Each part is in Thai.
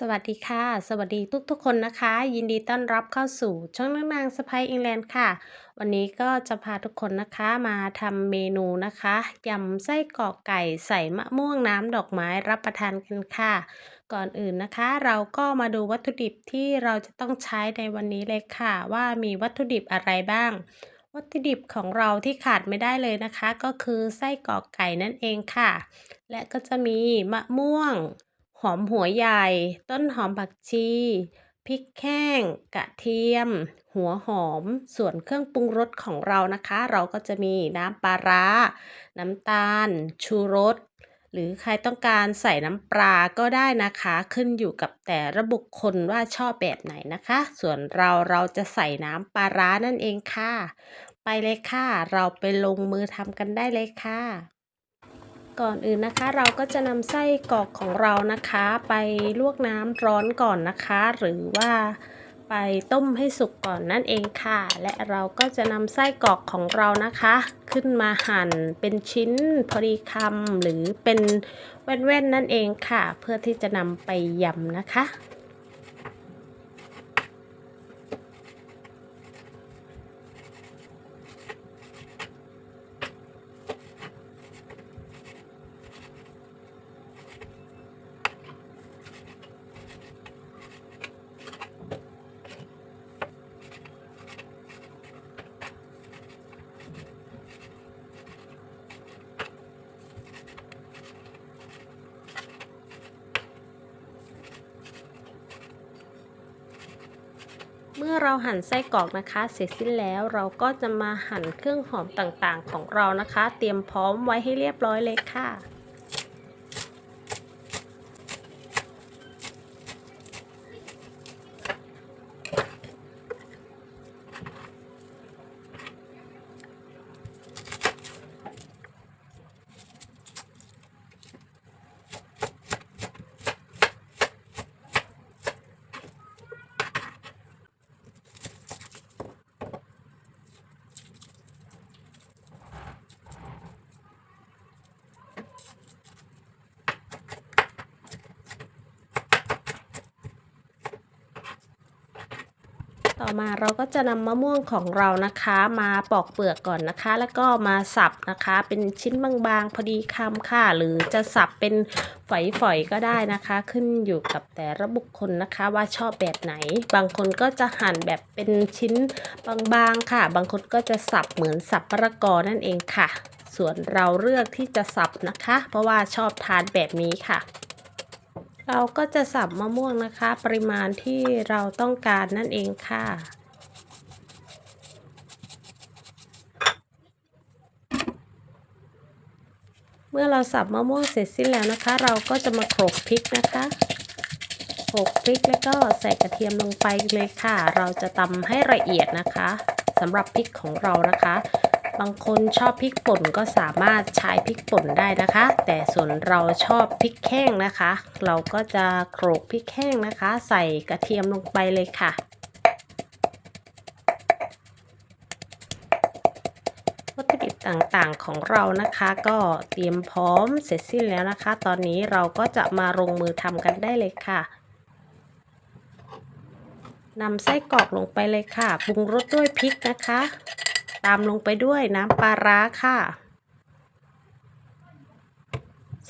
สวัสดีค่ะ สวัสดีทุกๆคนนะคะ ยินดีต้อนรับเข้าสู่ช่องนางนางสไปอิงแลนด์ค่ะ วันนี้ก็จะพาทุกคนนะคะมาทำเมนูนะคะยำไส้กรอกไก่ใส่มะม่วงน้ำดอกไม้รับประทานกันค่ะ ก่อนอื่นนะคะ เราก็มาดูวัตถุดิบที่เราจะต้องใช้ในวันนี้เลยค่ะ ว่ามีวัตถุดิบอะไรบ้าง วัตถุดิบของเราที่ขาดไม่ได้เลยนะคะ ก็คือไส้กรอกไก่นั่นเองค่ะ และก็จะมีมะม่วง หอมหัวใหญ่ ต้นหอมผักชี พริกแห้ง กระเทียม หัวหอม ส่วนเครื่องปรุงรสของเรานะคะ เราก็จะมีน้ำปลาร้า น้ำตาล ชูรส หรือใครต้องการใส่น้ำปลาก็ได้นะคะ ขึ้นอยู่กับแต่ละบุคคลว่าชอบแบบไหนนะคะ ส่วนเราเราจะใส่น้ำปลาร้านั่นเองค่ะ ไปเลยค่ะ เราไปลงมือทำกันได้เลยค่ะ ก่อนอื่นนะคะเราก็จะนำไส้กรอกของเรานะคะ ไปลวกน้ำร้อนก่อนนะคะ หรือว่าไปต้มให้สุกก่อนนั่นเองค่ะ และเราก็จะนำไส้กรอกของเรานะคะ ขึ้นมาหั่นเป็นชิ้นพอดีคำหรือเป็นแว่นๆนั่นเองค่ะ เพื่อที่จะนำไปยำนะคะ อเราหั่นไส้กรอกนะคะ เสร็จสิ้นแล้วเราก็จะมาหั่นเครื่องหอมต่างๆ ของเรานะคะ เตรียมพร้อมไว้ให้เรียบร้อยเลยค่ะ ต่อมาเราก็จะนำมะม่วงของเรานะคะ มาปอกเปลือกก่อนนะคะ แล้วก็มาสับนะคะ เป็นชิ้นบางๆ พอดีคำค่ะ หรือจะสับเป็นฝอยๆก็ได้นะคะ ขึ้นอยู่กับแต่ละบุคคลนะคะ ว่าชอบแบบไหน บางคนก็จะหั่นแบบเป็นชิ้นบางๆค่ะ บางคนก็จะสับเหมือนสับมะละกอนั่นเองค่ะ ส่วนเราเลือกที่จะสับนะคะ เพราะว่าชอบทานแบบนี้ค่ะ เราก็จะสับมะม่วงนะคะ ปริมาณที่เราต้องการนั่นเองค่ะ เมื่อเราสับมะม่วงเสร็จสิ้นแล้วนะคะ เราก็จะมาโขลกพริกนะคะโขลกพริกแล้วก็ใส่กระเทียมลงไปเลยค่ะ เราจะตำให้ละเอียดนะคะสำหรับพริกของเรานะคะ บางคนชอบพริกป่นก็สามารถใช้พริกป่นได้นะคะ แต่ส่วนเราชอบพริกแห้งนะคะ เราก็จะโขลกพริกแห้งนะคะ ใส่กระเทียมลงไปเลยค่ะวัตถุดิบต่างๆของเรานะคะก็เตรียมพร้อมเสร็จสิ้นแล้วนะคะ ตอนนี้เราก็จะมาลงมือทำกันได้เลยค่ะนำไส้กรอกลงไปเลยค่ะปรุงรสด้วยพริกนะคะ ตามลงไปด้วยน้ำปลาร้าค่ะ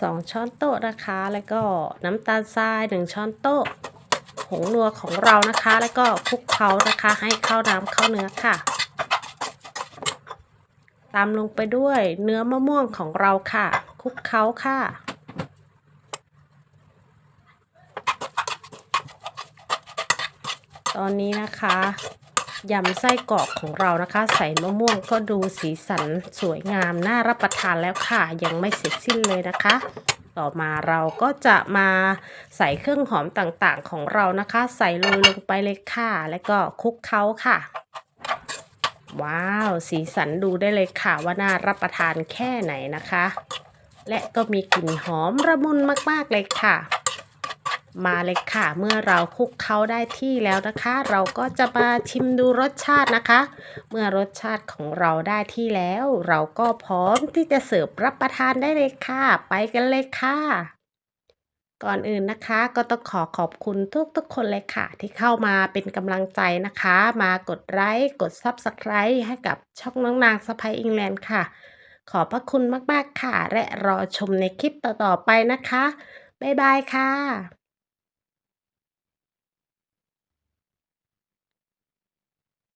สองช้อนโต๊ะนะคะ แล้วก็น้ำตาลทรายหนึ่งช้อนโต๊ะ ผงนัวของเรานะคะ แล้วก็คลุกเคล้านะคะให้เข้าน้ำเข้าเนื้อค่ะ ตามลงไปด้วยเนื้อมะม่วงของเราค่ะ คลุกเคล้าค่ะ ตอนนี้นะคะ ยำไส้กรอกของเรานะคะ ใส่มะม่วงก็ดูสีสันสวยงามน่ารับประทานแล้วค่ะ ยังไม่เสร็จสิ้นเลยนะคะ ต่อมาเราก็จะมาใส่เครื่องหอมต่างๆของเรานะคะ ใส่โรยลงไปเลยค่ะ แล้วก็คลุกเคล้าค่ะว้าว สีสันดูได้เลยค่ะว่าน่ารับประทานแค่ไหนนะคะ และก็มีกลิ่นหอมระมุนมาก ๆ เลยค่ะ มาเลยค่ะ เมื่อเราคลุกเคล้าได้ที่แล้วนะคะ เราก็จะมาชิมดูรสชาตินะคะ เมื่อรสชาติของเราได้ที่แล้ว เราก็พร้อมที่จะเสิร์ฟรับประทานได้เลยค่ะ ไปกันเลยค่ะ ก่อนอื่นนะคะ ก็ต้องขอขอบคุณทุกๆคนเลยค่ะ ที่เข้ามาเป็นกำลังใจนะคะ มากดไลค์กด Subscribe ให้กับช่องน้องนางสไปอิงแลนด์ค่ะ ขอบพระคุณมากๆค่ะ และรอชมในคลิปต่อๆไปนะคะบ๊ายบายค่ะ